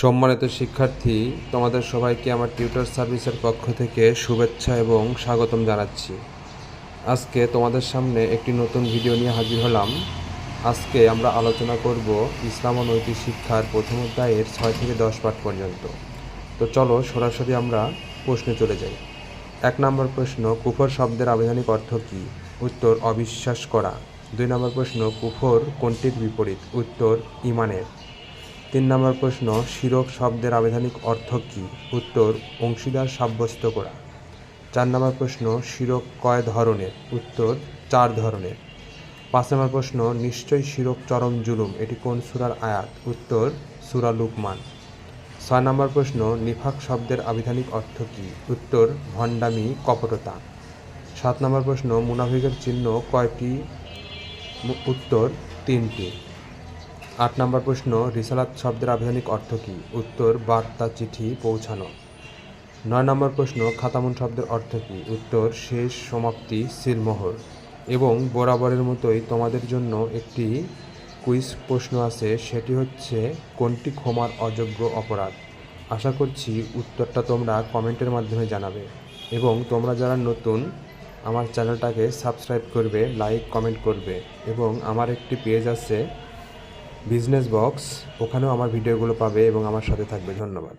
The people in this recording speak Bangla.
সম্মানিত শিক্ষার্থী, তোমাদের সবাইকে আমার টিউটার সার্ভিসের পক্ষ থেকে শুভেচ্ছা এবং স্বাগতম জানাচ্ছি। আজকে তোমাদের সামনে একটি নতুন ভিডিও নিয়ে হাজির হলাম। আজকে আমরা আলোচনা করব ইসলাম ও নৈতিক শিক্ষার প্রথম অধ্যায়ের ছয় থেকে দশ পাঠ পর্যন্ত। তো চলো, সরাসরি আমরা প্রশ্নে চলে যাই। এক নম্বর প্রশ্ন, কুফর শব্দের আবিধানিক অর্থ কী? উত্তর, অবিশ্বাস করা। দুই নম্বর প্রশ্ন, কুফর কোনটির বিপরীত? উত্তর ইমানের তিন নম্বর প্রশ্ন, শিরক শব্দের আবিধানিক অর্থ কী? উত্তর, অংশীদার সাব্যস্ত করা। চার নম্বর প্রশ্ন, শিরক কয় ধরনের? উত্তর, চার ধরনের। পাঁচ নম্বর প্রশ্ন, নিশ্চয় শিরক চরম জুলুম, এটি কোন সুরার আয়াত? উত্তর, সুরা লুকমান। ছয় নম্বর প্রশ্ন, নিফাক শব্দের আবিধানিক অর্থ কী? উত্তর, ভণ্ডামি, কপটতা। সাত নম্বর প্রশ্ন, মুনাফিকের চিহ্ন কয়টি? উত্তর, তিনটি। আট নম্বর প্রশ্ন, রিসালাত শব্দের আবিধানিক অর্থ কী? উত্তর, বার্তা, চিঠি, পৌঁছানো। নয় নম্বর প্রশ্ন, খাতামুন শব্দের অর্থ কী? উত্তর, শেষ, সমাপ্তি, সিলমোহর। এবং বরাবরের মতোই তোমাদের জন্য একটি কুইজ প্রশ্ন আছে, সেটি হচ্ছে, কোনটি ক্ষমার অযোগ্য অপরাধ? আশা করছি উত্তরটা তোমরা কমেন্টের মাধ্যমে জানাবে। এবং তোমরা যারা নতুন, আমার চ্যানেলটাকে সাবস্ক্রাইব করবে, লাইক, কমেন্ট করবে। এবং আমার একটি পেজ আছে বিজনেস বক্স ওখানেও আমার ভিডিওগুলো পাবে এবং আমার সাথে থাকবে। ধন্যবাদ।